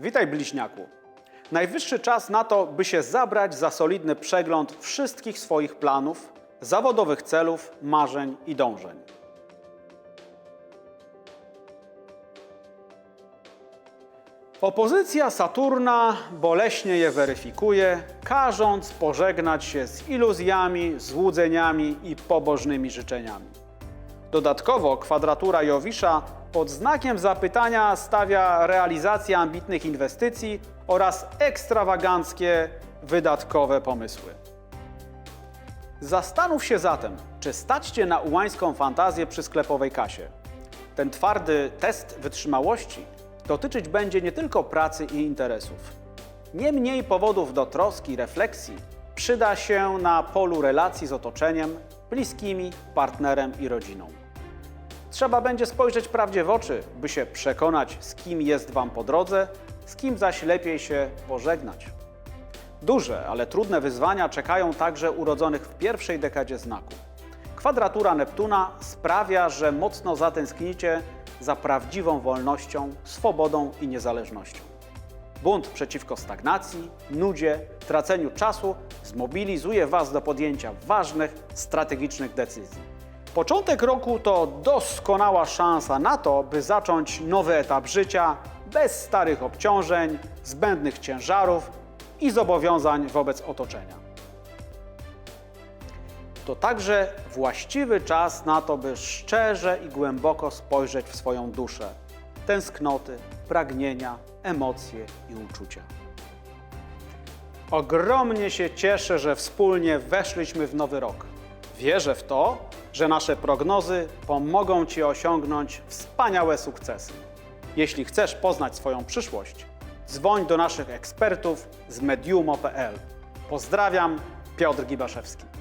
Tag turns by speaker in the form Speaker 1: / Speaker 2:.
Speaker 1: Witaj bliźniaku. Najwyższy czas na to, by się zabrać za solidny przegląd wszystkich swoich planów, zawodowych celów, marzeń i dążeń. Opozycja Saturna boleśnie je weryfikuje, każąc pożegnać się z iluzjami, złudzeniami i pobożnymi życzeniami. Dodatkowo kwadratura Jowisza pod znakiem zapytania stawia realizację ambitnych inwestycji oraz ekstrawaganckie, wydatkowe pomysły. Zastanów się zatem, czy stać Cię na ułańską fantazję przy sklepowej kasie. Ten twardy test wytrzymałości dotyczyć będzie nie tylko pracy i interesów. Nie mniej powodów do troski, refleksji przyda się na polu relacji z otoczeniem, bliskimi, partnerem i rodziną. Trzeba będzie spojrzeć prawdzie w oczy, by się przekonać, z kim jest Wam po drodze, z kim zaś lepiej się pożegnać. Duże, ale trudne wyzwania czekają także urodzonych w pierwszej dekadzie znaku. Kwadratura Neptuna sprawia, że mocno zatęsknicie za prawdziwą wolnością, swobodą i niezależnością. Bunt przeciwko stagnacji, nudzie, traceniu czasu zmobilizuje Was do podjęcia ważnych, strategicznych decyzji. Początek roku to doskonała szansa na to, by zacząć nowy etap życia bez starych obciążeń, zbędnych ciężarów i zobowiązań wobec otoczenia. To także właściwy czas na to, by szczerze i głęboko spojrzeć w swoją duszę, tęsknoty, pragnienia, emocje i uczucia. Ogromnie się cieszę, że wspólnie weszliśmy w nowy rok. Wierzę w to, że nasze prognozy pomogą Ci osiągnąć wspaniałe sukcesy. Jeśli chcesz poznać swoją przyszłość, dzwoń do naszych ekspertów z mediumo.pl. Pozdrawiam, Piotr Gibaszewski.